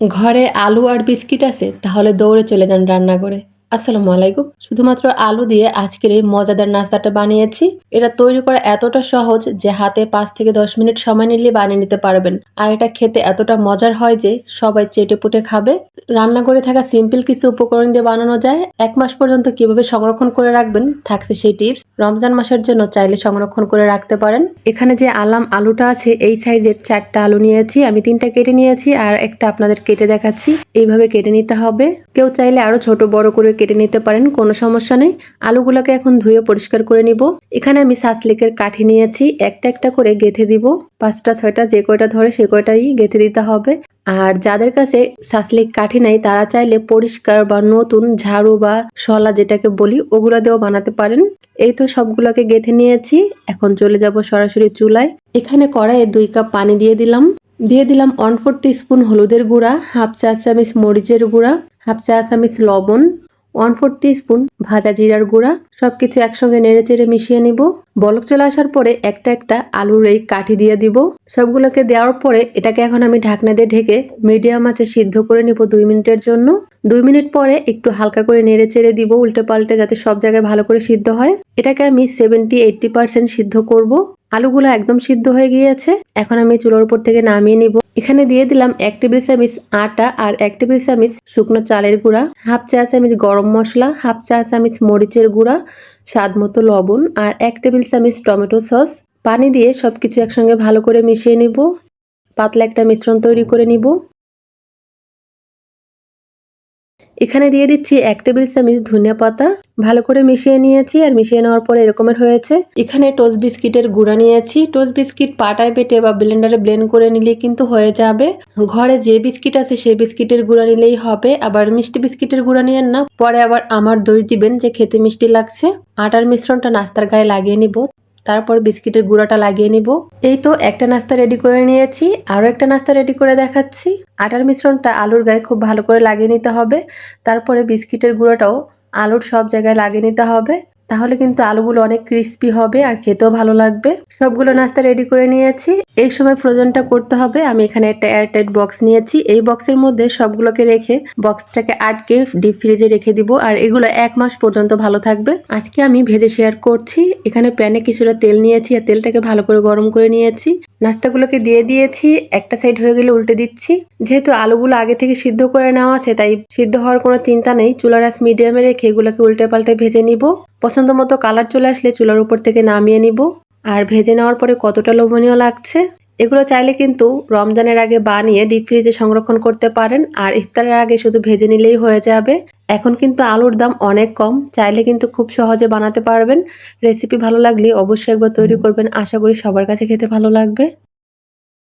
ঘরে আলু আর বিস্কিট আছে তাহলে দৌড়ে চলে যান রান্নাঘরে। আসসালামু আলাইকুম। শুধুমাত্র আলু দিয়ে আজকের এই মজাদার নাস্তাটা বানিয়েছি। এটা তৈরি করা এতটা সহজ যে হাতে পাঁচ থেকে দশ মিনিট সময় নিলে বানিয়ে নিতে পারবেন। আর এটা খেতে এতটা মজার হয় যে সবাই চেটে পুটে খাবে। রান্না করে থাকা সিম্পল কিছু উপকরণ দিয়ে বানানো যায়। এক মাস পর্যন্ত কীভাবে সংরক্ষণ করে রাখবেন থাকছে সেই টিপস। রমজান মাসের জন্য চাইলে সংরক্ষণ করে রাখতে পারেন। এখানে যে আলাম আলুটা আছে, এই সাইজের চারটা আলু নিয়েছি। আমি তিনটা কেটে নিয়েছি আর একটা আপনাদের কেটে দেখাচ্ছি। এইভাবে কেটে নিতে হবে। কেউ চাইলে আরও ছোট বড় করে কেটে নিতে পারেন, কোনো সমস্যা নেই। আলুগুলোকে এখন ধুয়ে পরিষ্কার করে নিব। এখানে আমি সাসলিকের কাঠি নিয়েছি, একটা একটা করে গেথে দিব। পাঁচটা, ছয়টা, যে কয়টা ধরে সে কয়টাই গেথে দিতে হবে। আর যাদের কাছে সাসলিক কাঠি নাই, তারা চাইলে পরিষ্কার বা নতুন ঝাড়ু বা শলা যেটাকে বলি, ওগুলা দিয়েও বানাতে পারেন। এই তো সবগুলোকে গেথে নিয়েছি। এখন চলে যাব সরাসরি চুলায়। এখানে কড়াইয়ে দুই কাপ পানি দিয়ে দিলাম। দিয়ে দিলাম ওয়ান ফোর স্পুন হলুদের গুঁড়া হাফ চা চামচ মরিচের গুঁড়া হাফ চা চামচ লবণ ওয়ান ফোর স্পুন, ভাজা জিরার গুঁড়া, সবকিছু একসঙ্গে নেড়ে চেড়ে মিশিয়ে নিব। বলক চলে আসার পরে একটা একটা আলুর এই কাঠি দিয়ে দিব। সবগুলোকে দেওয়ার পরে এটাকে এখন আমি ঢাকনা দিয়ে ঢেকে মিডিয়াম আঁচে সিদ্ধ করে নিব দুই মিনিটের জন্য। দুই মিনিট পরে একটু হালকা করে নেড়ে চেড়ে দিব, উল্টে পাল্টে যাতে সব জায়গায় ভালো করে সিদ্ধ হয়। এটাকে আমি সেভেন্টি এইটটি পার্সেন্ট সিদ্ধ করব। আলুগুলো একদম সিদ্ধ হয়ে গিয়েছে। এখন আমি চুলোর উপর থেকে নামিয়ে নিব। এখানে দিয়ে দিলাম এক টেবিল চামিচ আটা আর এক টেবিল চামিচ শুকনো চালের গুঁড়া, হাফ চা চামিচ গরম মশলা, হাফ চা চামিচ মরিচের গুঁড়া, স্বাদ মতো লবণ আর এক টেবিল চামিচ টমেটো সস। পানি দিয়ে সবকিছু একসঙ্গে ভালো করে মিশিয়ে নিব। পাতলা একটা মিশ্রণ তৈরি করে নিব। এখানে দিয়ে দিচ্ছি এক টেবিল চামচ ধনিয়া পাতা। ভালো করে মিশিয়ে নিয়েছি আর মিশিয়ে নেওয়ার পরে এরকমের হয়েছে। এখানে টোস্ট বিস্কিটের গুঁড়া নিয়েছি। টোস্ট বিস্কিট পাটায় বেটে বা ব্লেন্ডারে ব্লেন্ড করে নিলে কিন্তু হয়ে যাবে। ঘরে যে বিস্কিট আছে সেই বিস্কিটের গুঁড়া নিলেই হবে। আবার মিষ্টি বিস্কিটের গুঁড়া নিয়েন না। পরে আবার আমার দই দিবেন যে খেতে মিষ্টি লাগছে। আটার মিশ্রণটা নাস্তার গায়ে লাগিয়ে নিব। তারপর বিস্কিটের গুঁড়াটা লাগিয়ে নিব। এই তো একটা নাস্তা রেডি করে নিয়েছি। আরও একটা নাস্তা রেডি করে দেখাচ্ছি। আটার মিশ্রণটা আলুর গায়ে খুব ভালো করে লাগিয়ে নিতে হবে। তারপরে বিস্কিটের গুঁড়োটাও আলুর সব জায়গায় লাগিয়ে নিতে হবে। তাহলে কিন্তু আলুগুলো অনেক ক্রিস্পি হবে আর খেতেও ভালো লাগবে। সবগুলো নাস্তা রেডি করে নিয়েছি। এই সময় ফ্রোজেনটা করতে হবে। আমি এখানে একটা এয়ারটাইট বক্স নিয়েছি। এই বক্সের মধ্যে সবগুলোকে রেখে বক্সটাকে আটকে ডিপ ফ্রিজে রেখে দিব। আর এগুলো এক মাস পর্যন্ত ভালো থাকবে। আজকে আমি ভেজে শেয়ার করছি। এখানে প্যানে কিছুটা তেল নিয়েছি আর তেলটাকে ভালো করে গরম করে নিয়েছি। নাস্তাগুলোকে দিয়ে দিয়েছি। একটা সাইড হয়ে গেলে উল্টে দিচ্ছি। যেহেতু আলুগুলো আগে থেকে সিদ্ধ করে নেওয়া আছে, তাই সিদ্ধ হওয়ার কোনো চিন্তা নেই। চুলার আস মিডিয়ামে রেখে এগুলোকে উল্টে পাল্টে ভেজে নিব। পছন্দ মতো কালার চলে আসলে চুলার উপর থেকে নামিয়ে নিব। আর ভেজে নেওয়ার পরে কতটা লোভনীয় লাগছে, এগুলো চাইলে কিন্তু রমজানের আগে বানিয়ে ডিপ ফ্রিজে সংরক্ষণ করতে পারেন। আর ইফতারের আগে শুধু ভেজে নিলেই হয়ে যাবে। এখন কিন্তু আলুর দাম অনেক কম, চাইলে কিন্তু খুব সহজে বানাতে পারবেন। রেসিপি ভালো লাগলে অবশ্যই একবার তৈরি করবেন। আশা করি সবার কাছে খেতে ভালো লাগবে।